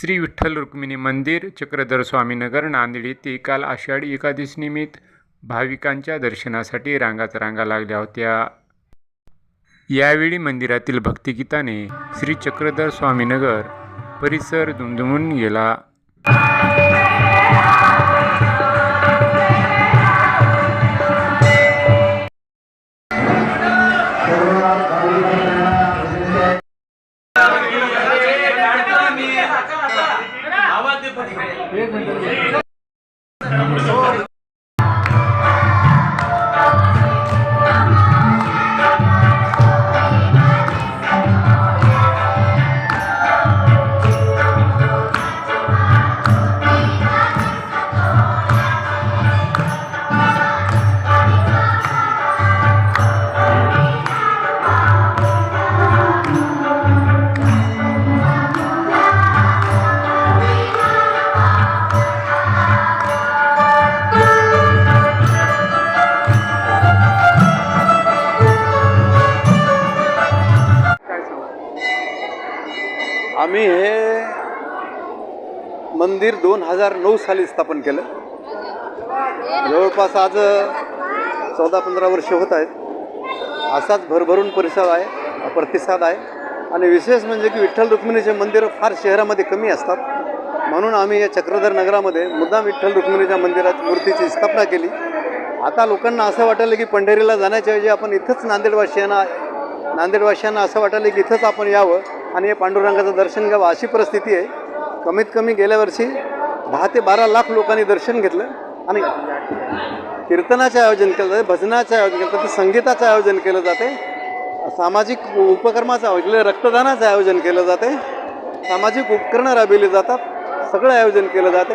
श्री विठ्ठल रुक्मिणी मंदिर चक्रधर स्वामीनगर नांदेड येथे काल आषाढी एकादशीनिमित्त भाविकांच्या दर्शनासाठी रांगाच रांगा लागल्या होत्या. यावेळी मंदिरातील भक्तिगीताने श्री चक्रधर स्वामीनगर परिसर दुमदुमून गेला. பேர் आम्ही हे मंदिर दोन हजार नऊ साली स्थापन केलं. जवळपास आज चौदा पंधरा वर्ष होत आहेत. असाच भरभरून परिसर आहे प्रतिसाद आहे. आणि विशेष म्हणजे की विठ्ठल रुक्मिणीचे मंदिरं फार शहरामध्ये कमी असतात. म्हणून आम्ही या चक्रधर नगरामध्ये मुद्दाम विठ्ठल रुक्मिणीच्या मंदिरात मूर्तीची स्थापना केली. आता लोकांना असं वाटायला की पंढरीला जाण्याच्याऐवजी आपण इथंच नांदेडवासियांना नांदेडवासियांना असं वाटायला की इथंच आपण यावं आणि हे पांडुरंगाचं दर्शन घ्यावं अशी परिस्थिती आहे. कमीत कमी गेल्या वर्षी दहा ते बारा लाख लोकांनी दर्शन घेतलं आणि कीर्तनाचं आयोजन केलं जाते भजनाचं आयोजन केलं जाते संगीताचं आयोजन केलं जाते. सामाजिक उपक्रमाचं आयोजन रक्तदानाचं आयोजन केलं जाते. सामाजिक उपकरणं राबविली जातात सगळं आयोजन केलं जाते.